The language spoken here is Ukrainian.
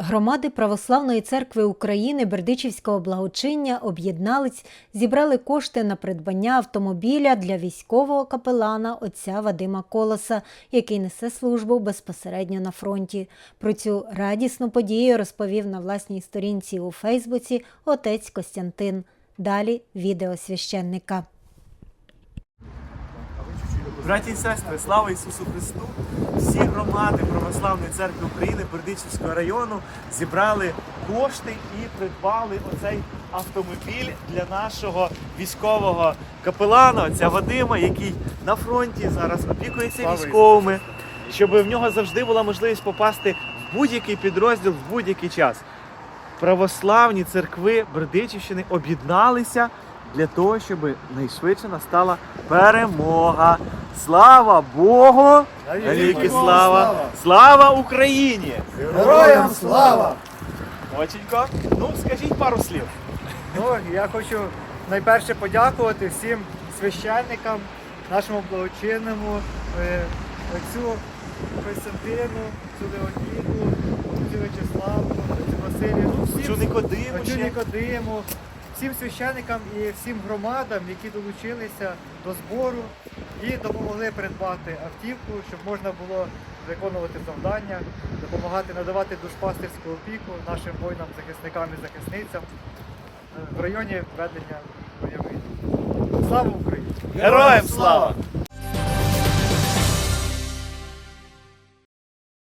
Громади Православної церкви України Бердичівського благочиння об'єднались, зібрали кошти на придбання автомобіля для військового капелана отця Вадима Колоса, який несе службу безпосередньо на фронті. Про цю радісну подію розповів на власній сторінці у Фейсбуці отець Костянтин. Далі відео священника. Браті і сестри, слава Ісусу Христу! Всі громади Православної церкви України Бердичівського району зібрали кошти і придбали оцей автомобіль для нашого військового капелана, отця Вадима, який на фронті зараз опікується військовими, щоб в нього завжди була можливість попасти в будь-який підрозділ в будь-який час. Православні церкви Бердичівщини об'єдналися для того, щоб найшвидше настала перемога. Слава Богу! Навіки слава! Слава Україні! Героям слава! Оченько, ну скажіть пару слів. Ну, я хочу найперше подякувати всім священникам, нашому благочинному, е, отцю Костянтину, отцю Леоніду, отцю Вячеславу, отцю Василію, ну, всім, Чу Никодиму. Всім священникам і всім громадам, які долучилися до збору і допомогли придбати автівку, щоб можна було виконувати завдання, допомагати надавати душпастерську опіку нашим воїнам, захисникам і захисницям е, в районі ведення бойових. Слава Україні! Героям слава!